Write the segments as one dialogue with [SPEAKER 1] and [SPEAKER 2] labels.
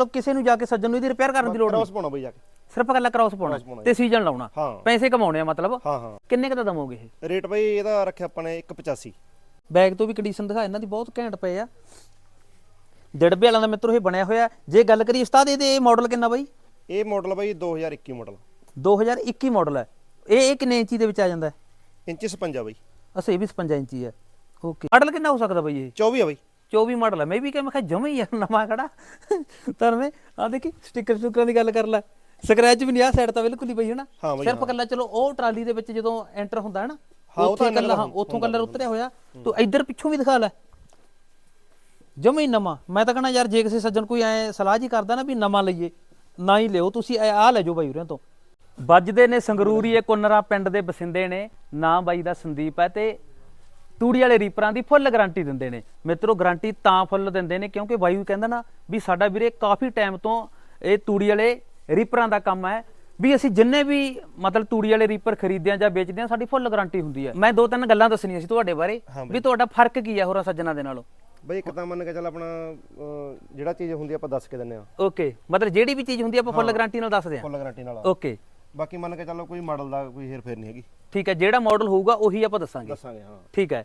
[SPEAKER 1] ਤਾਂ ਕਿਸੇ ਨੂੰ ਜਾ ਕੇ ਸੱਜਣ ਨੂੰ ਇਹਦੀ ਰਿਪੇਅਰ ਕਰਨ ਦੀ ਲੋੜ ਨਹੀਂ।
[SPEAKER 2] ਕ੍ਰਾਸ ਪਾਉਣਾ ਬਈ ਜਾ ਕੇ।
[SPEAKER 1] ਸਿਰਫ ਇਕੱਲਾ ਕ੍ਰਾਸ ਪਾਉਣਾ ਤੇ ਸੀਜ਼ਨ ਲਾਉਣਾ।
[SPEAKER 2] ਹਾਂ।
[SPEAKER 1] ਪੈਸੇ ਕਮਾਉਣੇ ਆ ਮਤਲਬ।
[SPEAKER 2] ਹਾਂ ਹਾਂ।
[SPEAKER 1] ਕਿੰਨੇ ਕੁ ਦਾ ਦਮੋਗੇ ਇਹ?
[SPEAKER 2] ਰੇਟ ਬਈ ਇਹਦਾ ਰੱਖਿਆ ਆਪਾਂ ਨੇ 185
[SPEAKER 1] ਬੈਗ ਤੋਂ ਵੀ ਕੰਡੀਸ਼ਨ ਦਿਖਾ ਇਹਨਾਂ ਦੀ ਬਹੁਤ ਘੈਂਟ ਪਏ ਆ। ਡਿੜਬੇ ਵਾਲਿਆਂ ਦਾ ਮਿੱਤਰੋ ਇਹ ਬਣਿਆ ਹੋਇਆ। ਜੇ ਗੱਲ ਕਰੀਏ ਉਸਤਾਦ ਇਹਦੇ ਮਾਡਲ ਕਿੰਨਾ ਬਾਈ?
[SPEAKER 2] ਇਹ ਮਾਡਲ ਬਈ 2021 ਮਾਡਲ
[SPEAKER 1] 2021 ਮਾਡਲ ਹੈ। ਇਹ ਇਹ ਕਿੰਨੇ ਇੰਚੀ ਦੇ ਵਿੱਚ ਆ ਜਾਂਦਾ ਹੈ?
[SPEAKER 2] ਇੰਚੀ 56 ਬਈ।
[SPEAKER 1] ਅਸੇ ਇਹ ਵੀ 55 ਇੰਚੀ ਹੈ। ਓਕੇ ਮਾਡਲ ਕਿੰਨਾ ਹੋ ਸਕਦਾ ਬਾਈ ਇਹ?
[SPEAKER 2] 24 ਆ ਬਈ।
[SPEAKER 1] 24 ਮਾਡਲ ਹੈ ਮੈਂ ਵੀ ਕਿਹਾ ਮੈਂ ਕਿਹਾ ਜਮਾ ਹੀ ਯਾਰ ਨਵਾਂ ਖੜਾ। ਤਾਂ ਮੈਂ ਆ ਦੇਖੀ ਸਟicker ਸਟੁੱਕਰਾਂ ਦੀ ਗੱਲ ਕਰ ਲੈ। ਸਕ੍ਰੈਚ ਵੀ ਨਹੀਂ ਆ ਸਾਈਡ ਤਾਂ ਬਿਲਕੁਲ ਹੀ ਪਈ ਹੈ ਨਾ।
[SPEAKER 2] ਹਾਂ ਬਈ,
[SPEAKER 1] ਸਿਰਫ ਕੱਲਾ ਚਲੋ ਉਹ ਟਰਾਲੀ ਦੇ ਵਿੱਚ ਜਦੋਂ ਐਂਟਰ ਹੁੰਦਾ ਹੈ ਨਾ
[SPEAKER 2] ਹਾਂ, ਉਹ
[SPEAKER 1] ਉੱਥੇ
[SPEAKER 2] ਤਾਂ
[SPEAKER 1] ਕੱਲਾ ਹਾਂ ਉੱਥੋਂ ਕਲਰ ਉਤਰਿਆ ਹੋਇਆ। ਤੂੰ ਇੱਧਰ ਪਿੱਛੋਂ ਵੀ ਦਿਖਾ ਲੈ। ਜਮਾ ਹੀ ਨਵਾਂ। ਮੈਂ ਤਾਂ ਕਹਣਾ ਯਾਰ ਜੇ ਕਿਸੇ ਸੱਜਣ ਕੋਈ ਐ ਸਲਾਹ ਜੀ ਕਰਦਾ ਨਾ ਵੀ ਨਵਾਂ ਲਈਏ ਨਾ ਹੀ ਲਿਓ। ਤੁਸੀਂ ਆ ਲੈ ਜਾਓ ਬਾਈ ਉਰਿਆਂ ਤੋਂ। ਵੱਜਦੇ ਨੇ ਸੰਗਰੂਰੀਏ ਕੁੰਨਰਾ ਪਿੰਡ ਦੇ ਬਸਿੰਦੇ ਨੇ। ਨਾਂ ਬਾਈ ਦਾ ਸੰਦੀਪ ਹੈ ਤੇ ਤੂੜੀ ਵਾਲੇ ਰੀਪਰਾਂ ਦੀ ਫੁੱਲ ਗਾਰੰਟੀ ਦਿੰਦੇ ਨੇ। ਮਿੱਤਰੋ ਗਾਰੰਟੀ ਤਾਂ ਫੁੱਲ ਦਿੰਦੇ ਨੇ ਕਿਉਂਕਿ ਬਾਈ ਕਹਿੰਦਾ ਨਾ ਵੀ ਸਾਡਾ ਵੀਰੇ ਕਾਫੀ ਟਾਈਮ ਤੋਂ ਇਹ ਤੂੜੀ ਵਾਲੇ ਰੀਪਰਾਂ ਦਾ ਕੰਮ ਹੈ ਵੀ ਅਸੀਂ ਜਿੰਨੇ ਵੀ ਮਤਲਬ ਤੂੜੀ ਵਾਲੇ ਰੀਪਰ ਖਰੀਦਦੇ ਆ ਜਾਂ ਵੇਚਦੇ ਆ ਸਾਡੀ ਫੁੱਲ ਗਾਰੰਟੀ ਹੁੰਦੀ ਹੈ। ਮੈਂ ਦੋ ਤਿੰਨ ਗੱਲਾਂ ਦੱਸਣੀਆਂ ਸੀ ਤੁਹਾਡੇ ਬਾਰੇ ਵੀ ਤੁਹਾਡਾ ਫ਼ਰਕ ਕੀ ਹੈ ਹੋਰਾਂ ਸੱਜਣਾ ਦੇ ਨਾਲੋਂ?
[SPEAKER 2] ਬਈ ਇੱਕ ਤਾਂ ਮੰਨ ਕੇ ਚੱਲ ਆਪਣਾ ਜਿਹੜਾ ਚੀਜ਼ ਹੁੰਦੀ ਆ ਆਪਾਂ ਦੱਸ ਕੇ ਦਿੰਨੇ ਆ
[SPEAKER 1] ਓਕੇ ਮਤਲਬ ਜਿਹੜੀ ਵੀ ਚੀਜ਼ ਹੁੰਦੀ ਆ ਆਪਾਂ ਫੁੱਲ ਗਾਰੰਟੀ ਨਾਲ ਦੱਸਦੇ ਆ
[SPEAKER 2] ਫੁੱਲ ਗਾਰੰਟੀ ਨਾਲ।
[SPEAKER 1] ਓਕੇ
[SPEAKER 2] ਬਾਕੀ ਮੰਨ ਕੇ ਚੱਲੋ ਕੋਈ ਮਾਡਲ ਦਾ ਕੋਈ ਹੇਰ ਫੇਰ ਨਹੀਂ ਹੈਗੀ।
[SPEAKER 1] ਠੀਕ ਹੈ ਜਿਹੜਾ ਮਾਡਲ ਹੋਊਗਾ ਉਹੀ ਆਪਾਂ ਦੱਸਾਂਗੇ।
[SPEAKER 2] ਦੱਸਾਂਗੇ ਹਾਂ।
[SPEAKER 1] ਠੀਕ ਹੈ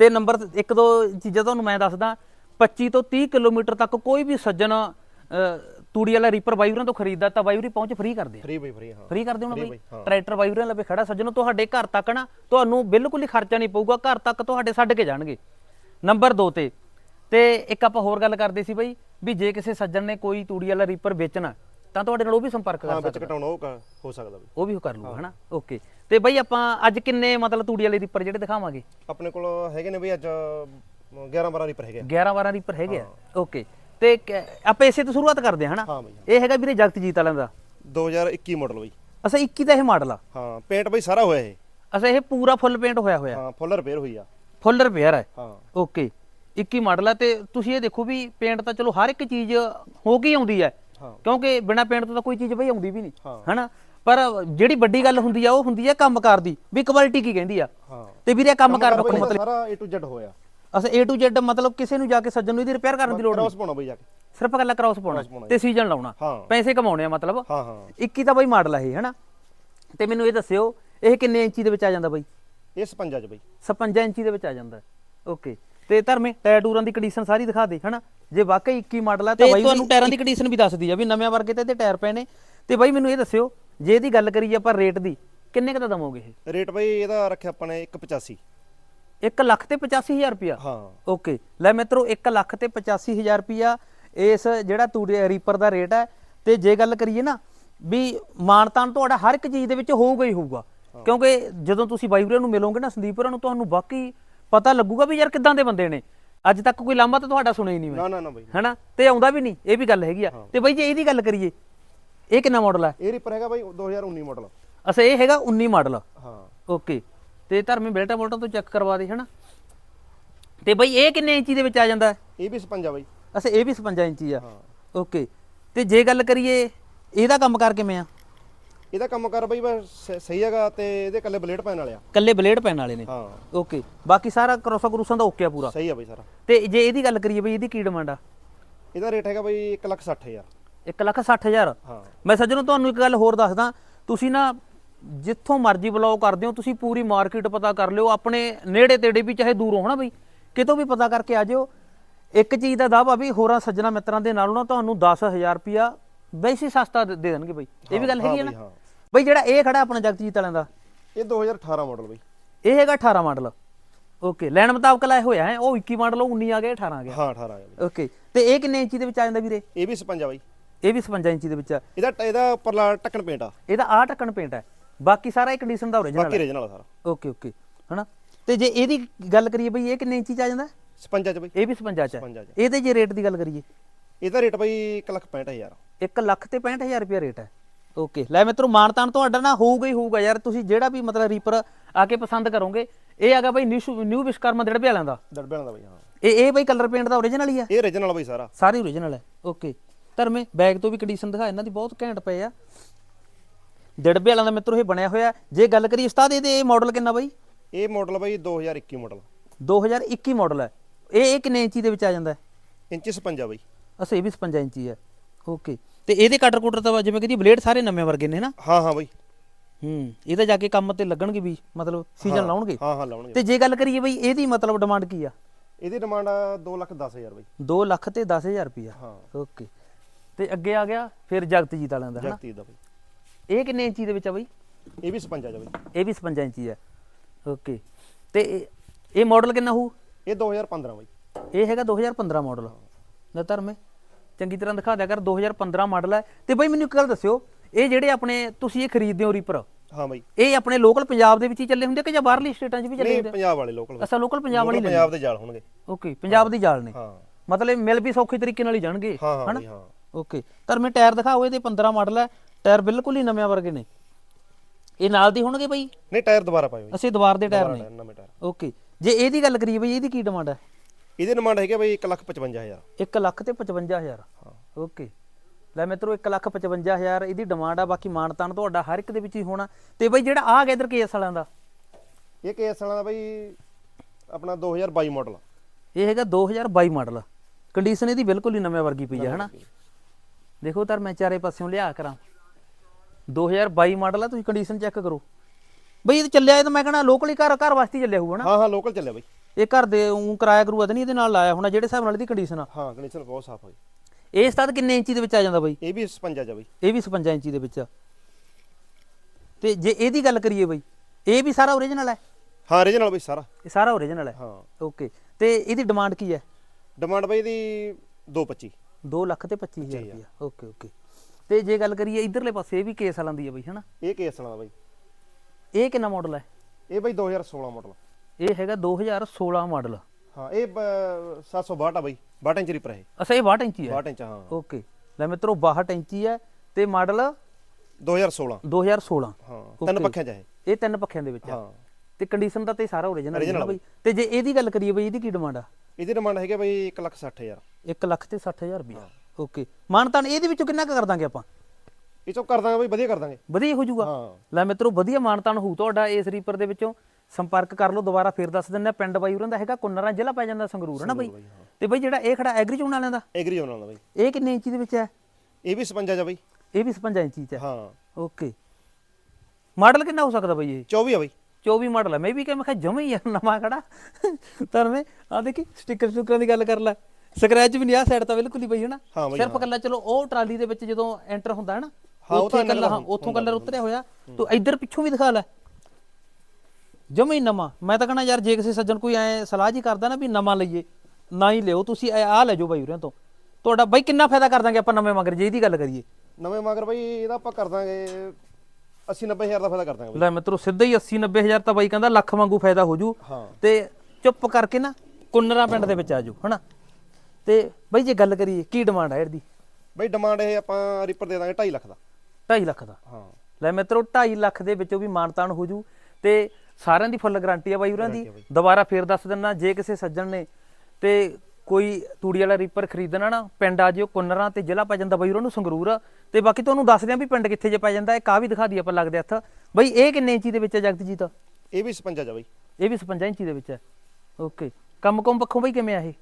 [SPEAKER 1] ਤੇ ਨੰਬਰ ਇੱਕ ਦੋ ਚੀਜ਼ਾਂ ਤੁਹਾਨੂੰ ਮੈਂ ਦੱਸਦਾ 25 ਤੋਂ 30 ਕਿਲੋਮੀਟਰ ਤੱਕ ਕੋਈ ਵੀ ਸੱਜਣ ਤੂੜੀ ਵਾਲਾ ਰੀਪਰ ਬਾਈਵਰਾਂ ਤੋਂ ਖਰੀਦਦਾ ਤਾਂ ਬਾਈਵਰੀ ਪਹੁੰਚ ਫ੍ਰੀ ਕਰਦੇ ਆ।
[SPEAKER 2] ਫ੍ਰੀ ਬਈ ਫ੍ਰੀ ਹਾਂ।
[SPEAKER 1] ਫ੍ਰੀ ਕਰਦੇ ਹੋ ਨਾ ਬਾਈ। ਟਰੈਕਟਰ ਬਾਈਵਰਾਂ ਲਵੇ ਖੜਾ ਸੱਜਣੋ ਤੁਹਾਡੇ ਘਰ ਤੱਕ ਨਾ ਤੁਹਾਨੂੰ ਬਿਲਕੁਲ ਹੀ ਖਰਚਾ ਨਹੀਂ ਪਊਗਾ ਘਰ ਤੱਕ ਤੁਹਾਡੇ ਛੱਡ ਕੇ ਜਾਣਗੇ। ਨੰਬਰ 2 ਤੇ ਤੇ ਇੱਕ ਆਪਾਂ ਹੋਰ ਗੱਲ ਕਰਦੇ ਸੀ ਬਾਈ ਵੀ ਜੇ ਕਿਸੇ ਸੱਜਣ ਨੇ ਕੋਈ ਤੂੜੀ ਵਾਲਾ ਰੀਪਰ ਵੇਚਣਾ ਤਾਂ ਤੁਹਾਡੇ ਨਾਲ ਉਹ ਵੀ ਸੰਪਰਕ
[SPEAKER 2] ਹਾਂ
[SPEAKER 1] ਕਰ
[SPEAKER 2] ਵਿੱਚ
[SPEAKER 1] ਸਕਦਾ।
[SPEAKER 2] ਉਹ ਕ- ਹੋ ਸਕਦਾ ਬਈ
[SPEAKER 1] ਉਹ ਵੀ ਕਰ ਲੂਗਾ ਹਨਾ? ਓਕੇ ਤੇ ਬਾਈ ਆਪਾਂ ਅੱਜ ਕਿੰਨੇ ਮਤਲਬ ਤੂੜੀ ਵਾਲੇ ਰੀਪਰ ਜਿਹੜੇ ਦਿਖਾਵਾਂਗੇ?
[SPEAKER 2] ਆਪਣੇ ਕੋਲ ਹੈਗੇ ਨੇ ਬਈ ਅੱਜ 11 12 ਰੀਪਰ ਹੈਗੇ ਆ।
[SPEAKER 1] 11 12 ਰੀਪਰ ਹੈਗੇ ਆ? ਓਕੇ ਤੇ ਕ- ਆਪਾਂ ਇਸੇ ਤੋਂ ਸ਼ੁਰੂਆਤ ਕਰਦੇ ਹਾਂ ਹਨਾ?
[SPEAKER 2] ਹਾਂ ਬਈ।
[SPEAKER 1] ਇਹ ਹੈਗਾ ਵੀਰੇ ਜਗਤਜੀਤ ਵਾਲਿਆਂ ਦਾ।
[SPEAKER 2] 2021 ਮਾਡਲ ਬਈ।
[SPEAKER 1] ਅਸਾਂ 21 ਦਾ ਇਹ ਮਾਡਲ ਆ?
[SPEAKER 2] ਹਾਂ ਪੇਂਟ ਬਈ ਸਾਰਾ ਹੋਇਆ ਇਹ।
[SPEAKER 1] ਅਸਾਂ ਇਹ ਪੂਰਾ ਫੁੱਲ ਪੇਂਟ ਹੋਇਆ ਹੋਇਆ।
[SPEAKER 2] ਹਾਂ ਫੁੱਲ ਰਿਪੇਅਰ ਹੋਈ ਆ।
[SPEAKER 1] ਫੁੱਲ ਰਿਪੇਅਰ ਹੈ
[SPEAKER 2] ਹਾਂ।
[SPEAKER 1] ਓਕੇ 21 ਮਾਡਲ ਹੈ ਤੇ ਤੁਸੀਂ ਇਹ ਦੇਖੋ ਵੀ ਪੇਂਟ ਤਾਂ ਚਲੋ ਹਰ ਇੱਕ ਚੀਜ਼ ਹੋ ਕੇ ਹੀ ਆਉਂਦੀ ਹਾਂ ਕਿਉਂਕਿ ਬਿਨਾ ਪੇਂਟ ਤੋਂ ਤਾਂ ਕੋਈ ਚੀਜ਼ ਬਈ ਆਉਂਦੀ ਵੀ ਨਹੀਂ। ਹਨਾ? ਪਰ ਜਿਹੜੀ ਵੱਡੀ ਗੱਲ ਹੁੰਦੀ ਆ ਉਹ ਹੁੰਦੀ ਆ ਕੰਮਕਾਰ ਦੀ ਵੀ ਕੁਆਲਿਟੀ ਕੀ ਕਹਿੰਦੀ ਆ। ਤੇ ਵੀਰੇ ਕੰਮਕਾਰ ਪੱਖੋਂ ਮਤਲਬ।
[SPEAKER 2] ਸਾਰਾ A to Z ਹੋਇਆ।
[SPEAKER 1] ਅਸਾਂ A to Z ਮਤਲਬ ਕਿਸੇ ਨੂੰ ਜਾ ਕੇ ਸੱਜਣ ਨੂੰ ਇਹਦੀ ਰਿਪੇਅਰ ਕਰਨ ਦੀ ਲੋੜ ਨਹੀਂ।
[SPEAKER 2] ਕ੍ਰਾਸ ਪਾਉਣਾ ਬਈ ਜਾ ਕੇ।
[SPEAKER 1] ਸਿਰਫ ਇਕੱਲਾ ਕ੍ਰਾਸ ਪਾਉਣਾ ਤੇ ਸੀਜ਼ਨ ਲਾਉਣਾ। ਪੈਸੇ ਕਮਾਉਣੇ ਆ ਮਤਲਬ।
[SPEAKER 2] ਹਾਂ ਹਾਂ।
[SPEAKER 1] 21 ਤਾਂ ਬਾਈ ਮਾਡਲ ਆ ਇਹ ਹਨਾ? ਤੇ ਮੈਨੂੰ ਇਹ ਦੱਸਿਓ ਇਹ ਕਿੰਨੇ ਇੰਚੀ ਦੇ ਵਿੱਚ ਆ ਜਾਂਦਾ ਬਾਈ?
[SPEAKER 2] ਇਹ 56 ਚ ਬਈ।
[SPEAKER 1] 56 ਇੰਚੀ ਦੇ ਵਿੱਚ ਆ ਜਾਂਦਾ। ਓਕੇ। ਤੇ ਧਰਮੇ ਟਾਇਰ ਟੂਰਾਂ ਦੀ ਕੰਡੀਸ਼ਨ ਸਾਰੀ ਦਿਖਾ ਦੇ ਹਨਾ? ਜੇ ਵਾਕਈ 21 ਮਾਡਲ ਆ ਤਾਂ ਬਾਈ ਤੁਹਾਨੂੰ ਟਾਇਰਾਂ ਦੀ ਕੰਡੀਸ਼ਨ ਵੀ ਦੱਸਦੀ ਆ ਵੀ ਨਵੇਂ ਵਰਗੇ ਤੇ ਇਹਦੇ ਟਾਇਰ ਪਏ ਨੇ ਤੇ ਬਾਈ ਮੈਨੂੰ ਇਹ ਦੱਸਿਓ ਜੇ ਇਹਦੀ ਗੱਲ ਕਰੀਏ ਆਪਾਂ ਰੇਟ ਦੀ ਕਿੰਨੇ ਕੁ ਦਾ ਦਮੋਗੇ ਇਹ?
[SPEAKER 2] ਰੇਟ ਬਈ ਇਹਦਾ ਰੱਖਿਆ ਆਪਾਂ ਨੇ 185
[SPEAKER 1] 1 ਲੱਖ ਤੇ 85000 ਰੁਪਿਆ
[SPEAKER 2] ਹਾਂ।
[SPEAKER 1] ਓਕੇ ਲੈ ਮਿੱਤਰੋ 1 ਲੱਖ ਤੇ 85000 ਰੁਪਿਆ ਇਸ ਜਿਹੜਾ ਤੂੜੀ ਰੀਪਰ ਦਾ ਰੇਟ ਹੈ ਤੇ ਜੇ ਗੱਲ ਕਰੀਏ ਨਾ ਵੀ ਮਾਨਤਾਨ ਤੁਹਾਡਾ ਹਰ ਇੱਕ ਚੀਜ਼ ਦੇ ਵਿੱਚ ਹੋਊਗਾ ਹੀ ਹੋਊਗਾ। ਕਿਉਂਕਿ ਜਦੋਂ ਤੁਸੀਂ ਬਾਈਵਰੇ ਨੂੰ ਮਿਲੋਗੇ ਨਾ ਸੰਦੀਪ ਹੋਰਾਂ ਨੂੰ ਤੁਹਾਨੂੰ ਬਾਕੀ ਪਤਾ ਲੱਗੂਗਾ ਵੀ ਯਾਰ ਕਿੱਦਾਂ ਦੇ ਬੰਦੇ ਨੇ। ਅੱਜ ਤੱਕ ਕੋਈ ਲਾਂਭਾ ਤਾਂ ਤੁਹਾਡਾ ਸੁਣਿਆ ਹੀ ਨਹੀਂ ਮੈਂ।
[SPEAKER 2] ਨਾ ਨਾ ਨਾ ਬਈ।
[SPEAKER 1] ਹਨਾ? ਤੇ ਆਉਂਦਾ ਵੀ ਨਹੀਂ ਇਹ ਵੀ ਗੱਲ ਹੈਗੀ ਆ। ਤੇ ਬਾਈ ਜੇ ਇਹਦੀ ਗੱਲ ਕਰੀਏ ਇਹ ਕਿੰਨਾ ਮਾਡਲ ਹੈ
[SPEAKER 2] ਇਹ ਰੀਪਰ ਹੈਗਾ ਬਈ 2019 ਮਾਡਲ
[SPEAKER 1] ਅਸਾ ਇਹ ਹੈਗਾ 19 ਮਾਡਲ
[SPEAKER 2] ਹਾਂ।
[SPEAKER 1] ਓਕੇ। ਤੇ ਧਰਮੀ ਬੇਲਟਾ ਬੋਲਟਾ ਤੋਂ ਚੈੱਕ ਕਰਵਾ ਦੇ ਹਨਾ? ਤੇ ਬਾਈ ਇਹ ਕਿੰਨੇ ਇੰਚੀ ਦੇ ਵਿੱਚ ਆ ਜਾਂਦਾ?
[SPEAKER 2] ਇਹ ਵੀ 56 ਬਈ।
[SPEAKER 1] ਅੱਛਾ ਇਹ ਵੀ 55 ਇੰਚੀ ਆ।
[SPEAKER 2] ਹਾਂ।
[SPEAKER 1] ਓਕੇ। ਤੇ ਜੇ ਗੱਲ ਕਰੀਏ ਇਹਦਾ ਕੰਮ ਕਰ ਕਿਵੇਂ ਆ?
[SPEAKER 2] ਇਹਦਾ ਕੰਮ ਕਰ ਬਈ ਬਸ ਸ- ਸਹੀ ਹੈਗਾ ਤੇ ਇਹਦੇ ਕੱਲੇ ਬਲੇਡ ਪੈਣ ਵਾਲੇ ਆ।
[SPEAKER 1] ਕੱਲੇ ਬਲੇਡ ਪੈਣ ਵਾਲੇ ਨੇ?
[SPEAKER 2] ਹਾਂ।
[SPEAKER 1] ਓਕੇ ਬਾਕੀ ਸਾਰਾ ਕਰੋਸਾ ਕਰੂਸਾਂ ਦਾ ਓਕੇ ਆ ਪੂਰਾ?
[SPEAKER 2] ਸਹੀ ਆ ਬਈ ਸਾਰਾ।
[SPEAKER 1] ਤੇ ਜੇ ਇਹਦੀ ਗੱਲ ਕਰੀਏ ਬਈ ਇਹਦੀ ਕੀ ਡਿਮਾਂਡ ਆ?
[SPEAKER 2] ਇਹਦਾ ਰੇਟ ਹੈਗਾ ਬਈ 160000
[SPEAKER 1] 1 ਲੱਖ 60 ਹਜ਼ਾਰ?
[SPEAKER 2] ਹਾਂ।
[SPEAKER 1] ਮੈਂ ਸੱਜਣੋ ਤੁਹਾਨੂੰ ਇੱਕ ਗੱਲ ਹੋਰ ਦੱਸਦਾ ਤੁਸੀਂ ਨਾ ਜਿੱਥੋਂ ਮਰਜ਼ੀ ਬਲੌਗ ਕਰਦੇ ਹੋ ਤੁਸੀਂ ਪੂਰੀ ਮਾਰਕੀਟ ਪਤਾ ਕਰ ਲਿਓ ਆਪਣੇ ਨੇੜੇ ਤੇੜੇ ਵੀ ਚਾਹੇ ਦੂਰੋਂ ਹੋਣਾ ਬਈ ਕਿਤੋਂ ਵੀ ਪਤਾ ਕਰਕੇ ਆ ਜਿਓ। ਇੱਕ ਚੀਜ਼ ਦਾ ਦਾਵਾ ਵੀ ਹੋਰਾਂ ਸੱਜਣਾ ਮਿੱਤਰਾਂ ਦੇ ਨਾਲੋਂ ਨਾ ਤੁਹਾਨੂੰ 10000 ਰੁਪਿਆ ਵੈਸੇ ਸਸਤਾ ਦੇ ਦੇਣਗੇ ਬਈ। ਇਹ ਵੀ ਗੱਲ ਹੈਗੀ ਹੈ ਨਾ। ਬਈ ਜਿਹੜਾ ਇਹ ਖੜਾ ਆਪਣਾ ਜਗਤਜੀਤ ਵਾਲਿਆਂ ਦਾ।
[SPEAKER 2] ਇਹ 2018 ਮਾਡਲ ਬਈ।
[SPEAKER 1] ਇਹ ਹੈਗਾ 18 ਮਾਡਲ ਓਕੇ ਲੈਣ ਮੁਤਾਬਕ ਲਾਇਆ ਹੋਇਆ ਹੈ ਉਹ 21 ਮਾਡਲ ਉਹ 19 ਆ ਗਿਆ 18 ਆ ਗਿਆ।
[SPEAKER 2] ਹਾਂ 18 ਆ ਗਿਆ
[SPEAKER 1] ਓਕੇ ਤੇ ਇਹ ਕਿੰਨੇ ਇੰਚੀ ਦੇ ਵਿੱਚ ਆ ਜਾਂਦਾ ਵੀਰੇ?
[SPEAKER 2] ਇਹ ਵੀ 56 ਬਈ।
[SPEAKER 1] ਇਹ ਵੀ 55 ਇੰਚੀ ਦੇ ਵਿੱਚ ਆ।
[SPEAKER 2] ਇਹਦਾ ਇਹਦਾ ਉੱਪਰਲਾ ਟੱਕਣ ਪੇਂਟ ਆ।
[SPEAKER 1] ਇਹਦਾ ਆ ਢੱਕਣ ਪੇਂਟ ਹੈ। ਬਾਕੀ ਸਾਰਾ ਇਹ ਕੰਡੀਸ਼ਨ ਦਾ ਓਰੀਜਨਲ
[SPEAKER 2] ਬਾਕੀ ਆ ਸਾਰਾ।
[SPEAKER 1] ਓਕੇ ਓਕੇ ਹਨਾ? ਤੇ ਜੇ ਇਹਦੀ ਗੱਲ ਕਰੀਏ ਬਈ ਇਹ ਕਿੰਨੇ ਇੰਚੀ ਚ ਆ ਜਾਂਦਾ?
[SPEAKER 2] 56 ਚ ਬਈ।
[SPEAKER 1] ਇਹ ਵੀ 55 ਚ ਹੈ।
[SPEAKER 2] 56 ਚ।
[SPEAKER 1] ਇਹਦੇ ਜੇ ਰੇਟ ਦੀ ਗੱਲ ਕਰੀਏ।
[SPEAKER 2] ਇਹਦਾ ਰੇਟ ਬਈ 165000
[SPEAKER 1] 1 ਲੱਖ ਤੇ 65000 ਰੁਪਏ ਰੇਟ ਹੈ। ਓਕੇ ਲੈ ਮਿੱਤਰੋ ਮਾਨਤਾਨ ਤੁਹਾਡਾ ਨਾ ਹੋਊਗਾ ਹੀ ਹੋਊਗਾ ਯਾਰ ਤੁਸੀਂ ਜਿਹੜਾ ਵੀ ਮਤਲਬ ਰੀਪਰ ਆ ਕੇ ਪਸੰਦ ਕਰੋਗੇ ਇਹ ਹੈਗਾ ਬਈ ਨਿਊ ਵਿਸ਼ਕਰਮਾ ਡੜਬੇ ਵਾਲਿਆਂ ਦਾ।
[SPEAKER 2] ਦੜਬਿਆਂ ਦਾ ਬਈ ਹਾਂ।
[SPEAKER 1] ਇਹ ਇਹ ਬਈ ਕਲਰ ਪੇਂਟ ਦਾ ਓਰੀਜਨਲ ਹੀ ਆ?
[SPEAKER 2] ਇਹ ਰੀਜਨਲ ਬਈ ਸਾਰਾ।
[SPEAKER 1] ਸਾਰੇ ਓਰੀਜਨਲ ਹੈ। ਓਕੇ ਧਰਮੇ ਬੈਗ ਤੋਂ ਵੀ ਕੰਡੀਸ਼ਨ ਦਿਖਾ ਇਹਨਾਂ ਦੀ ਬਹੁਤ ਘੈਂਟ ਪਏ ਆ। ਡੜਬੇ ਵਾਲਿਆਂ ਦਾ ਮਿੱਤਰੋ ਇਹ ਬਣਿਆ ਹੋਇਆ ਜੇ ਗੱਲ ਕਰੀਏ ਉਸਤਾਦ ਇਹਦੇ ਮਾਡਲ ਕਿੰਨਾ ਬਈ?
[SPEAKER 2] ਇਹ ਮਾਡਲ ਬਈ 2021 ਮਾਡਲ
[SPEAKER 1] 2021 ਮਾਡਲ ਹੈ। ਇਹ ਇਹ ਕਿੰਨੇ ਇੰਚੀ ਦੇ ਵਿੱਚ ਆ ਜਾਂਦਾ ਹੈ?
[SPEAKER 2] ਇੰਚੀ 56 ਬਈ।
[SPEAKER 1] ਅਸੇ ਇਹ ਵੀ 55 ਇੰਚੀ ਹੈ। ਓਕੇ ਤੇ ਇਹਦੇ ਕਟਰ ਕੁਟਰ ਤਾਂ ਜਿਵੇਂ ਕਿ ਬਲੇਡ ਸਾਰੇ ਨਵੇਂ ਵਰਗੇ ਨੇ ਨਾ?
[SPEAKER 2] ਹਾਂ ਹਾਂ ਬਾਈ।
[SPEAKER 1] ਹੂੰ ਇਹ ਤਾਂ ਜਾ ਕੇ ਕੰਮ ਤੇ ਲੱਗਣਗੇ ਵੀ ਮਤਲਬ ਸੀਜ਼ਨ ਲਾਉਣਗੇ।
[SPEAKER 2] ਹਾਂ ਹਾਂ ਲਾਉਣਗੇ।
[SPEAKER 1] ਤੇ ਜੇ ਗੱਲ ਕਰੀਏ ਬਈ ਇਹਦੀ ਮਤਲਬ ਡਿਮਾਂਡ ਕੀ ਆ?
[SPEAKER 2] ਇਹਦੀ ਡਿਮਾਂਡ ਆ 2 ਲੱਖ 10000 ਬਾਈ।
[SPEAKER 1] 2 ਲੱਖ ਤੇ 10000 ਰੁਪਿਆ
[SPEAKER 2] ਹਾਂ।
[SPEAKER 1] ਓਕੇ ਤੇ ਅੱਗੇ ਆ ਗਿਆ ਫਿਰ ਜਗਤਜੀਤ ਵਾਲਿਆਂ ਦਾ ਹਨਾ?
[SPEAKER 2] ਜਗਤੀ ਦਾ ਬਾਈ।
[SPEAKER 1] ਇਹ ਕਿੰਨੇ ਇੰਚੀ ਦੇ ਵਿੱਚ ਆ ਬਈ?
[SPEAKER 2] ਇਹ ਵੀ 55 ਜਾ ਬਾਈ।
[SPEAKER 1] ਇਹ ਵੀ 55 ਇੰਚੀ ਆ। ਓਕੇ ਤੇ ਇਹ ਮਾਡਲ ਕਿੰਨਾ ਹੋਊ?
[SPEAKER 2] ਇਹ 2015 ਬਾਈ।
[SPEAKER 1] ਇਹ ਹੈਗਾ 2015 ਮਾਡਲ ਨਾ ਧਰਮੇ ਚੰਗੀ ਤਰ੍ਹਾਂ ਦਿਖਾ ਦਿਆ ਕਰ 2015 ਮਾਡਲ ਹੈ ਤੇ ਬਈ ਮੈਨੂੰ ਇੱਕ ਗੱਲ ਦੱਸਿਓ ਇਹ ਜਿਹੜੇ ਆਪਣੇ ਤੁਸੀਂ ਇਹ ਖਰੀਦਦੇ ਹੋ ਰੀਪਰ
[SPEAKER 2] ਹਾਂ ਬਾਈ।
[SPEAKER 1] ਇਹ ਆਪਣੇ ਲੋਕਲ ਪੰਜਾਬ ਦੇ ਵਿੱਚ ਹੀ ਚੱਲੇ ਹੁੰਦੇ ਕਿ ਜਾਂ ਬਾਹਰਲੀ ਸਟੇਟਾਂ 'ਚ ਵੀ ਚੱਲੇ
[SPEAKER 2] ਨਹੀਂ
[SPEAKER 1] ਹੁੰਦੇ
[SPEAKER 2] ਪੰਜਾਬ ਵਾਲੇ ਲੋਕਲ
[SPEAKER 1] ਅਸਾਂ ਲੋਕਲ ਪੰਜਾਬ ਵਾਲੀ
[SPEAKER 2] ਪੰਜਾਬ ਦੇ ਜਾਲ ਹੋਣਗੇ।
[SPEAKER 1] ਓਕੇ ਪੰਜਾਬ ਦੀ ਜਾਲ ਨੇ।
[SPEAKER 2] ਹਾਂ।
[SPEAKER 1] ਮਤਲਬ ਮਿਲ ਵੀ ਸੌਖੇ ਤਰੀਕੇ ਨਾਲ ਹੀ ਜਾਣਗੇ
[SPEAKER 2] ਹਾਂ ਹਾਂ
[SPEAKER 1] ਹਨਾ? ਓਕੇ ਧਰਮੇ ਟਾਇਰ ਦਿਖਾਓ ਇਹਦੇ 15 ਮਾਡਲ ਹੈ ਟਾਇਰ ਬਿਲਕੁਲ ਹੀ ਨਵੇਂ ਵਰਗੇ ਨੇ। ਇਹ ਨਾਲ ਦੇ ਹੋਣਗੇ ਬਈ?
[SPEAKER 2] ਨਹੀਂ ਟਾਇਰ ਦੁਬਾਰਾ ਪਾਇਓ
[SPEAKER 1] ਅਸੀਂ ਦੀਵਾਰ ਦੇ ਟਾਇਰ ਨੇ।
[SPEAKER 2] ਟਾਇਰ, ਨਵੇਂ ਟਾਇਰ
[SPEAKER 1] ਓਕੇ ਜੇ ਇਹਦੀ ਗੱਲ ਕਰੀਏ ਬਈ ਇਹਦੀ ਕੀ ਡਿਮਾਂਡ ਹੈ
[SPEAKER 2] ਇਹਦੀ ਡਿਮਾਂਡ ਹੈਗੀ ਆ ਬਾਈ 1 ਲੱਖ 55000
[SPEAKER 1] 1 ਲੱਖ ਤੇ 55000
[SPEAKER 2] ਹਾਂ।
[SPEAKER 1] ਓਕੇ। ਲੈ ਮਿੱਤਰੋ 1 ਲੱਖ 55000 ਇਹਦੀ ਡਿਮਾਂਡ ਆ ਬਾਕੀ ਮਾਨਤਾਨ ਤੁਹਾਡਾ ਹਰ ਇੱਕ ਦੇ ਵਿੱਚ ਹੀ ਹੋਣਾ। ਤੇ ਬਈ ਜਿਹੜਾ ਆ ਗਿਆ ਇਧਰ ਕੇਸ ਵਾਲਿਆਂ ਦਾ?
[SPEAKER 2] ਇਹ ਕੇਸ ਵਾਲਾ ਦਾ ਬਾਈ ਆਪਣਾ 2022 ਮਾਡਲ ਆ।
[SPEAKER 1] ਇਹ ਹੈਗਾ 2022 ਮਾਡਲ ਕੰਡੀਸ਼ਨ ਇਹਦੀ ਬਿਲਕੁਲ ਹੀ ਨਵੇਂ ਵਰਗੀ ਪਈ ਹੈ ਹਨਾ? ਦੇਖੋ ਤਾਂ ਮੈਂ ਚਾਰੇ ਪਾਸਿਓਂ ਲਿਆ ਕਰਾਂ। 2022 ਮਾਡਲ ਆ ਤੁਸੀਂ ਕੰਡੀਸ਼ਨ ਚੈੱਕ ਕਰੋ। ਬਈ ਇਹ ਚੱਲਿਆ ਇਹ ਤਾਂ ਮੈਂ ਕਹਣਾ ਲੋਕਲ ਹੀ ਘਰ ਘਰ ਵਾਸਤੇ ਚੱਲਿਆ ਹੋਊਗਾ ਨਾ
[SPEAKER 2] ਹਾਂ ਹਾਂ ਲੋਕਲ ਚੱਲਿਆ ਬਾਈ।
[SPEAKER 1] ਇਹ ਘਰ ਦੇ ਉਂ ਕਿਰਾਇਆ ਕਰੂਆ ਤਾਂ ਨਹੀਂ ਇਹਦੇ ਨਾਲ ਲਾਇਆ ਹੋਣਾ ਜਿਹੜੇ ਹਿਸਾਬ ਨਾਲ ਇਹਦੀ ਕੰਡੀਸ਼ਨ ਆ।
[SPEAKER 2] ਹਾਂ ਕੰਡੀਸ਼ਨ ਬਹੁਤ ਸਾਫ਼ ਹੋਈ
[SPEAKER 1] ਇਹ ਸਤਾਦ ਕਿੰਨੇ ਇੰਚੀ ਦੇ ਵਿੱਚ ਆ ਜਾਂਦਾ ਬਈ?
[SPEAKER 2] ਇਹ ਵੀ 55 ਜਾ ਬਾਈ।
[SPEAKER 1] ਇਹ ਵੀ 56 ਇੰਚੀ ਦੇ ਵਿੱਚ। ਆ ਤੇ ਜੇ ਇਹਦੀ ਗੱਲ ਕਰੀਏ ਬਈ ਇਹ ਵੀ ਸਾਰਾ ਓਰੀਜਨਲ ਹੈ?
[SPEAKER 2] ਹਾਂ ਰੀਜਨਲ ਬਾਈ ਸਾਰਾ।
[SPEAKER 1] ਇਹ ਸਾਰਾ ਓਰੀਜਨਲ ਹੈ?
[SPEAKER 2] ਹਾਂ।
[SPEAKER 1] ਓਕੇ ਤੇ ਇਹਦੀ ਡਿਮਾਂਡ ਕੀ ਹੈ?
[SPEAKER 2] ਡਿਮਾਂਡ ਬਾਈ ਦੀ 225
[SPEAKER 1] 2 ਲੱਖ ਤੇ 25000 ਰੁਪਇਆ ਓਕੇ ਓਕੇ ਤੇ ਜੇ ਗੱਲ ਕਰੀਏ ਇਧਰਲੇ ਪਾਸੇ ਇਹ ਵੀ ਕੇਸ ਵਾਲਾਂ ਦੀ ਹੈ ਬਈ ਹਨਾ?
[SPEAKER 2] ਇਹ ਕੇਸ ਵਾਲਾ ਬਾਈ।
[SPEAKER 1] ਇਹ ਕਿੰਨਾ ਮਾਡਲ ਹੈ?
[SPEAKER 2] ਇਹ ਬਾਈ 2016 ਮਾਡਲ
[SPEAKER 1] ਇਹ ਹੈਗਾ 2016 ਮਾਡਲ।
[SPEAKER 2] ਹਾਂ ਇਹ ਬ- 762 ਆ ਬਾਈ। 62 ਇੰਚ ਰੀਪਰ ਹੈ
[SPEAKER 1] ਅੱਛਾ ਇਹ 62 ਇੰਚੀ ਹੈ
[SPEAKER 2] 62 ਇੰਚ ਹਾਂ।
[SPEAKER 1] ਓਕੇ ਲੈ ਮਿੱਤਰੋ 62 ਇੰਚੀ ਹੈ ਤੇ ਮਾਡਲ
[SPEAKER 2] 2016
[SPEAKER 1] 2016
[SPEAKER 2] ਹਾਂ ਤਿੰਨ
[SPEAKER 1] Okay.
[SPEAKER 2] ਪੱਖਿਆਂ ਚ ਹੈ
[SPEAKER 1] ਇਹ। ਤਿੰਨ ਪੱਖਿਆਂ ਦੇ ਵਿੱਚ ਆ।
[SPEAKER 2] ਹਾਂ।
[SPEAKER 1] ਤੇ ਕੰਡੀਸ਼ਨ ਦਾ ਤੇ ਸਾਰਾ ਓਰੀਜਨਲ ਹੈ
[SPEAKER 2] Original
[SPEAKER 1] ਨਾ ਬਈ। ਤੇ ਜੇ ਇਹਦੀ ਗੱਲ ਕਰੀਏ ਬਈ ਇਹਦੀ ਕੀ ਡਿਮਾਂਡ ਆ?
[SPEAKER 2] ਇਹਦੀ ਡਿਮਾਂਡ ਹੈਗੀ ਬਾਈ 1 ਲੱਖ 60000
[SPEAKER 1] 1 ਲੱਖ ਤੇ 60000 ਰੁਪਇਆ ਓਕੇ ਮਾਨਤਾਨ ਇਹਦੇ ਵਿੱਚੋਂ ਕਿੰਨਾ ਕੁ ਕਰ ਦਾਂਗੇ ਆਪਾਂ?
[SPEAKER 2] ਇਹ ਚੋਂ ਕਰ ਦਾਂਗੇ ਬਾਈ ਵਧੀਆ ਕਰ ਦਾਂਗੇ।
[SPEAKER 1] ਵਧੀਆ ਹੋ ਜਾਊਗਾ।
[SPEAKER 2] ਹਾਂ।
[SPEAKER 1] ਲੈ ਮਿੱਤਰੋ ਵਧੀਆ ਮਾਨਤਾਨ ਹੋਊ ਤੁਹਾਡਾ ਇਸ ਰੀਪਰ ਦੇ ਵਿੱਚੋਂ। ਸੰਪਰਕ ਕਰ ਲਓ ਦੁਬਾਰਾ ਫੇਰ ਦੱਸ ਦਿੰਦੇ ਪਿੰਡ ਬਾਈ ਉਹਨਾਂ ਦਾ ਹੈਗਾ ਕੁੰਨਰਾ ਜ਼ਿਲ੍ਹਾ ਪੈ ਜਾਂਦਾ ਸੰਗਰੂਰ ਹੈ ਨਾ ਬਈ? ਤੇ ਬਈ ਜਿਹੜਾ ਇਹ ਖੜਾ ਐਗਰੀ ਚੋਣ ਵਾਲਿਆਂ ਦਾ?
[SPEAKER 2] ਐਗਰੀ ਉਹਨਾਂ ਦਾ ਬਾਈ।
[SPEAKER 1] ਇਹ ਕਿੰਨੇ ਇੰਚੀ ਦੇ ਵਿੱਚ ਹੈ?
[SPEAKER 2] ਇਹ ਵੀ 56 ਜਾ ਬਾਈ।
[SPEAKER 1] ਇਹ ਵੀ 55 ਇੰਚੀ ਚ ਹੈ?
[SPEAKER 2] ਹਾਂ।
[SPEAKER 1] ਓਕੇ। ਮਾਡਲ ਕਿੰਨਾ ਹੋ ਸਕਦਾ ਬਈ ਇਹ?
[SPEAKER 2] 24 ਆ ਬਾਈ।
[SPEAKER 1] 24 ਮਾਡਲ ਹੈ। ਮੈਂ ਵੀ ਕਿਹਾ ਮੈਂ ਕਿਹਾ ਜਮਾ ਹੀ ਯਾਰ ਨਵਾਂ ਖੜਾ। ਤਾਂ ਮੈਂ ਆ ਦੇਖੀ ਸਟicker ਸਟੁੱਕਰਾਂ ਦੀ ਗੱਲ ਕਰ ਲੈ। ਸਕ੍ਰੈਚ ਵੀ ਨਹੀਂ ਆ ਸਾਈਡ ਤਾਂ ਬਿਲਕੁਲ ਹੀ ਪਈ ਹੈ ਨਾ? ਸਿਰਫ ਕੱਲਾ ਚਲੋ ਉਹ ਟਰਾਲੀ ਦੇ ਵਿੱਚ ਜਦੋਂ ਐਂਟਰ ਹੁੰਦਾ ਹੈ ਨਾ?
[SPEAKER 2] ਹਾਂ, ਉਹ ਤਾਂ
[SPEAKER 1] ਕੱਲਾ ਹਾਂ ਉੱਥੋਂ ਕਲਰ ਉਤਰਿਆ ਹੋਇਆ। ਤੂੰ ਇੱਧਰ ਪਿੱਛੋਂ ਵੀ ਦਿਖਾ ਲੈ। ਜਮਾ ਨਵਾਂ। ਮੈਂ ਤਾਂ ਕਹਣਾ ਯਾਰ ਜੇ ਕਿਸੇ ਸੱਜਣ ਕੋਈ ਐ ਸਲਾਹ ਜੀ ਕਰਦਾ ਨਾ ਵੀ ਨਵਾਂ ਲਈਏ ਨਾ ਹੀ ਲਿਓ ਤੁਸੀਂ ਆ ਲੈ ਜਾਓ ਬਾਈ ਉਰਿਆਂ ਤੋਂ। ਤੁਹਾਡਾ ਬਾਈ ਕਿੰਨਾ ਫਾਇਦਾ ਕਰ ਦਾਂਗੇ ਆਪਾਂ ਨਵੇਂ ਮਗਰ ਜੇ ਇਹਦੀ ਗੱਲ ਕਰੀਏ।
[SPEAKER 2] ਨਵੇਂ ਮਗਰ ਬਾਈ ਇਹਦਾ ਆਪਾਂ ਕਰ ਦਾਂਗੇ 80 90000 ਦਾ ਫਾਇਦਾ ਕਰ ਦਾਂਗੇ ਬਾਈ।
[SPEAKER 1] ਲੈ ਮਿੱਤਰੋ ਸਿੱਧਾ ਹੀ 80 90 ਹਜ਼ਾਰ ਤਾਂ ਬਾਈ ਕਹਿੰਦਾ ਲੱਖ ਵਾਂਗੂ ਫਾਇਦਾ ਹੋ ਜੂ।
[SPEAKER 2] ਹਾਂ।
[SPEAKER 1] ਤੇ ਚੁੱਪ ਕਰਕੇ ਨਾ ਕੁੰਨਰਾ ਪਿੰਡ ਦੇ ਵਿੱਚ ਆ ਜਾਓ ਹਨਾ? ਤੇ ਬਾਈ ਜੇ ਗੱਲ ਕਰੀਏ ਕੀ ਡਿਮਾਂਡ ਹੈ ਇਹਦੀ?
[SPEAKER 2] ਬਾਈ ਡਿਮਾਂਡ ਇਹ ਆਪਾਂ ਰੀਪਰ ਦੇ ਦਾਂਗੇ 2.5 ਲੱਖ ਦਾ।
[SPEAKER 1] 2.5 ਲੱਖ ਦਾ।
[SPEAKER 2] ਹਾਂ।
[SPEAKER 1] ਲੈ ਮਿੱਤਰੋ 2.5 ਲੱਖ ਦੇ ਵਿੱਚੋਂ ਵੀ ਮਾਨਤਾਨ ਹੋ ਜੂ। ਤੇ ਸਾਰਿਆਂ ਦੀ ਫੁੱਲ ਗਾਰੰਟੀ ਆ ਬਾਈ ਉਹਨਾਂ ਦੀ। ਦੁਬਾਰਾ ਫੇਰ ਦੱਸ ਦਿੰਨਾ ਜੇ ਕਿਸੇ ਸੱਜਣ ਨੇ ਤੇ ਕੋਈ ਤੂੜੀ ਵਾਲਾ ਰੀਪਰ ਖਰੀਦਣਾ ਨਾ ਪਿੰਡ ਆ ਜਿਓ ਕੁੰਨਰਾਂ ਤੇ ਜ਼ਿਲ੍ਹਾ ਪੈ ਜਾਂਦਾ ਬਾਈ ਉਹਨਾਂ ਨੂੰ ਸੰਗਰੂਰ। ਤੇ ਬਾਕੀ ਤੁਹਾਨੂੰ ਦੱਸ ਦਿਆਂ ਵੀ ਪਿੰਡ ਕਿੱਥੇ ਜੇ ਪੈ ਜਾਂਦਾ ਇਹ ਕਾ ਵੀ ਦਿਖਾ ਦਈਏ ਆਪਾਂ ਲੱਗਦੇ ਹੱਥ। ਬਾਈ ਇਹ ਕਿੰਨੇ ਇੰਚੀ ਦੇ ਵਿੱਚ ਹੈ ਜਗਤਜੀਤ?
[SPEAKER 2] ਇਹ ਵੀ 56 ਜਾ ਬਾਈ।
[SPEAKER 1] ਇਹ ਵੀ 55 ਇੰਚੀ ਦੇ ਵਿੱਚ ਹੈ ਓਕੇ। ਕੰਮ ਕੁੰਮ ਪੱਖੋਂ ਬਾਈ ਕਿਵੇਂ ਆ ਇਹ?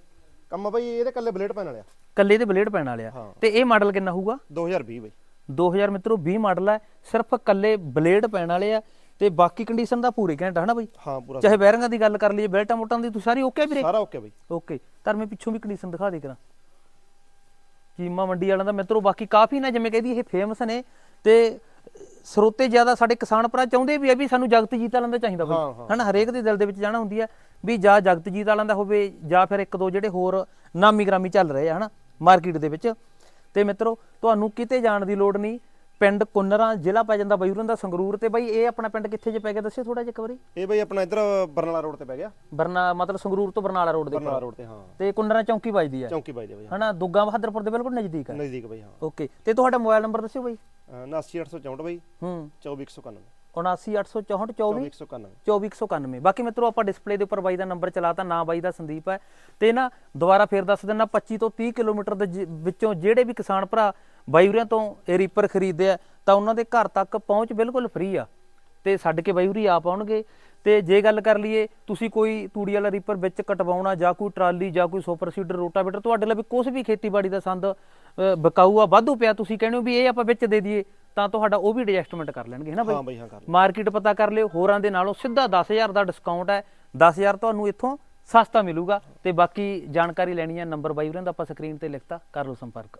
[SPEAKER 2] ਕੰਮ ਬਾਈ ਇਹਦੇ ਕੱਲੇ ਬਲੇਡ ਪੈਣ ਵਾਲਿਆ
[SPEAKER 1] ਕੱਲੇ ਦੇ ਬਲੇਡ ਪੈਣ ਵਾਲੇ ਆ।
[SPEAKER 2] ਹਾਂ।
[SPEAKER 1] ਤੇ ਇਹ ਮਾਡਲ ਕਿੰਨਾ ਹੋਊਗਾ?
[SPEAKER 2] 2020 ਬਾਈ।
[SPEAKER 1] 2000 ਮਿੱਤਰੋ 20 ਮਾਡਲ ਹੈ ਸਿਰਫ ਕੱਲੇ ਬਲੇਡ ਪੈਣ ਵਾਲੇ ਆ। ਤੇ ਬਾਕੀ ਕੰਡੀਸ਼ਨ ਦਾ ਪੂਰੇ ਘੈਂਟ ਹੈ ਨਾ ਬਾਈ?
[SPEAKER 2] ਹਾਂ ਪੂਰਾ
[SPEAKER 1] ਚਾਹੇ ਬੈਰਿੰਗਾਂ ਦੀ ਗੱਲ ਕਰ ਲਈਏ ਬੈਲਟਾਂ ਮੋਟਾਂ ਦੀ ਤੂੰ ਸਾਰੀ ਓਕੇ ਵੀਰੇ?
[SPEAKER 2] ਸਾਰਾ ਓਕੇ ਬਾਈ।
[SPEAKER 1] ਓਕੇ ਤਾਂ ਮੈਂ ਪਿੱਛੋਂ ਵੀ ਕੰਡੀਸ਼ਨ ਦਿਖਾ ਦੇ ਕਰਾਂ ਚੀਮਾ ਮੰਡੀ ਵਾਲਿਆਂ ਦਾ ਮਿੱਤਰੋ ਬਾਕੀ ਕਾਫੀ ਨਾ ਜਿਵੇਂ ਕਹਿੰਦੀ ਇਹ ਫੇਮਸ ਨੇ ਤੇ ਸਰੋਤੇ ਜ਼ਿਆਦਾ ਸਾਡੇ ਕਿਸਾਨ ਭਰਾ ਚਾਹੁੰਦੇ ਵੀ ਆ ਵੀ ਸਾਨੂੰ ਜਗਤ ਜੀਤ ਵਾਲਿਆਂ ਦਾ ਚਾਹੀਦਾ ਬਈ। ਹਨਾ ਹਰੇਕ ਦੇ ਦਿਲ ਦੇ ਵਿੱਚ ਜਾਣਾ ਹੁੰਦੀ ਹੈ ਵੀ ਜਾਂ ਜਗਤ ਜੀਤ ਵਾਲਿਆਂ ਦਾ ਹੋਵੇ ਜਾਂ ਫਿਰ ਇੱਕ ਦੋ ਜਿਹੜੇ ਹੋਰ ਨਾਮੀ ਗ੍ਰਾਮੀ ਚੱਲ ਰਹੇ ਆ ਹਨਾ ਮਾਰਕੀਟ ਦੇ ਵਿੱਚ। ਤੇ ਮਿੱਤਰੋ ਤੁਹਾਨੂੰ ਕਿਤੇ ਜਾਣ ਦੀ ਲੋੜ ਨਹੀਂ ਪਿੰਡ ਕੁੰਨਰਾ ਜ਼ਿਲ੍ਹਾ ਪੈ ਜਾਂਦਾ ਬਈਰਨ ਦਾ ਸੰਗਰੂਰ ਤੇ ਬਾਈ ਇਹ ਆਪਣਾ ਪਿੰਡ ਕਿੱਥੇ ਜੇ ਪੈ ਗਿਆ ਦੱਸਿਓ ਥੋੜਾ ਜਿਹਾ ਇੱਕ ਵਾਰੀ।
[SPEAKER 2] ਇਹ ਬਾਈ ਆਪਣਾ ਇੱਧਰ ਬਰਨਾਲਾ ਰੋਡ ਤੇ ਪੈ ਗਿਆ।
[SPEAKER 1] ਬਰਨਾ ਮਤਲਬ ਸੰਗਰੂਰ ਤੋਂ ਬਰਨਾਲਾ ਰੋਡ ਦੇ
[SPEAKER 2] ਬਰਨਾਲਾ ਰੋਡ ਤੇ ਹਾਂ।
[SPEAKER 1] ਤੇ ਕੁੰਨਰਾ ਚੌਂਕੀ ਵੱਜਦੀ ਹੈ
[SPEAKER 2] ਚੌਂਕੀ ਬਾਈ ਦੇ ਬਾਈ
[SPEAKER 1] ਹਨਾ ਦੁੱਗਾ ਬਹਾਦਰਪੁਰ ਦੇ ਬਿਲਕੁਲ ਨਜ਼ਦੀਕ ਹੈ
[SPEAKER 2] ਨਜ਼ਦੀਕ ਬਾਈ ਹਾਂ।
[SPEAKER 1] ਓਕੇ ਤੇ ਤੁਹਾਡਾ ਮੋਬਾਈਲ ਨੰਬਰ ਦੱਸਿਓ ਬਾਈ।
[SPEAKER 2] 79864 ਬਾਈ।
[SPEAKER 1] ਹੂੰ।
[SPEAKER 2] 24191
[SPEAKER 1] 79864 24
[SPEAKER 2] 24191
[SPEAKER 1] 2491 ਬਾਕੀ ਮਿੱਤਰੋ ਆਪਾਂ ਡਿਸਪਲੇ ਦੇ ਉੱਪਰ ਬਾਈ ਦਾ ਨੰਬਰ ਚਲਾਤਾ ਨਾ ਬਾਈ ਦਾ ਸੰਦੀਪ ਹੈ। ਤੇ ਨਾ ਦੁਬਾਰਾ ਫੇਰ ਦੱਸ ਦਿੰਨਾ 25 ਤੋਂ 30 ਕਿਲੋਮੀਟਰ ਦੇ ਵਿੱਚੋਂ ਜਿਹੜੇ ਵੀ ਕਿਸਾਨ ਭਰਾ ਬਾਈ ਉਰਿਆਂ ਤੋਂ ਇਹ ਰੀਪਰ ਖਰੀਦਦੇ ਆ ਤਾਂ ਉਹਨਾਂ ਦੇ ਘਰ ਤੱਕ ਪਹੁੰਚ ਬਿਲਕੁਲ ਫ੍ਰੀ ਆ। ਤੇ ਛੱਡ ਕੇ ਬਾਈ ਉਰੀ ਆਪ ਆਉਣਗੇ। ਤੇ ਜੇ ਗੱਲ ਕਰ ਲਈਏ ਤੁਸੀਂ ਕੋਈ ਤੂੜੀ ਵਾਲਾ ਰੀਪਰ ਵਿੱਚ ਕਟਵਾਉਣਾ ਜਾਂ ਕੋਈ ਟਰਾਲੀ ਜਾਂ ਕੋਈ ਸੁਪਰ ਸੀਡਰ ਰੋਟਾਵੇਟਰ ਤੁਹਾਡੇ ਲਈ ਕੁਝ ਵੀ ਖੇਤੀਬਾੜੀ ਦਾ ਸੰਦ ਅ, ਵਿਕਾਊ ਆ ਵਾਧੂ ਪਿਆ ਤੁਸੀਂ ਕਹਿੰਦੇ ਹੋ ਵੀ ਇਹ ਆਪਾਂ ਵਿੱਚ ਦੇ ਦਈਏ ਤਾਂ ਤੁਹਾਡਾ ਉਹ ਵੀ ਐਡਜਸਟਮੈਂਟ ਕਰ ਲੈਣਗੇ ਹੈ ਨਾ
[SPEAKER 2] ਹਾਂ
[SPEAKER 1] ਬਾਈ
[SPEAKER 2] ਹਾਂ ਕਰ।
[SPEAKER 1] ਮਾਰਕੀਟ ਪਤਾ ਕਰ ਲਿਓ ਹੋਰਾਂ ਦੇ ਨਾਲੋਂ ਸਿੱਧਾ 10000 ਦਾ ਡਿਸਕਾਊਂਟ ਹੈ। 10000 ਤੁਹਾਨੂੰ ਇੱਥੋਂ ਸਸਤਾ ਮਿਲੂਗਾ। ਤੇ ਬਾਕੀ ਜਾਣਕਾਰੀ ਲੈਣੀ ਹੈ ਨੰਬਰ ਬਾਈ ਉਹਨਾਂ ਦਾ ਆਪਾਂ ਸਕਰੀਨ ਤੇ ਲਿਖਤਾ ਕਰ ਲਓ ਸੰਪਰਕ।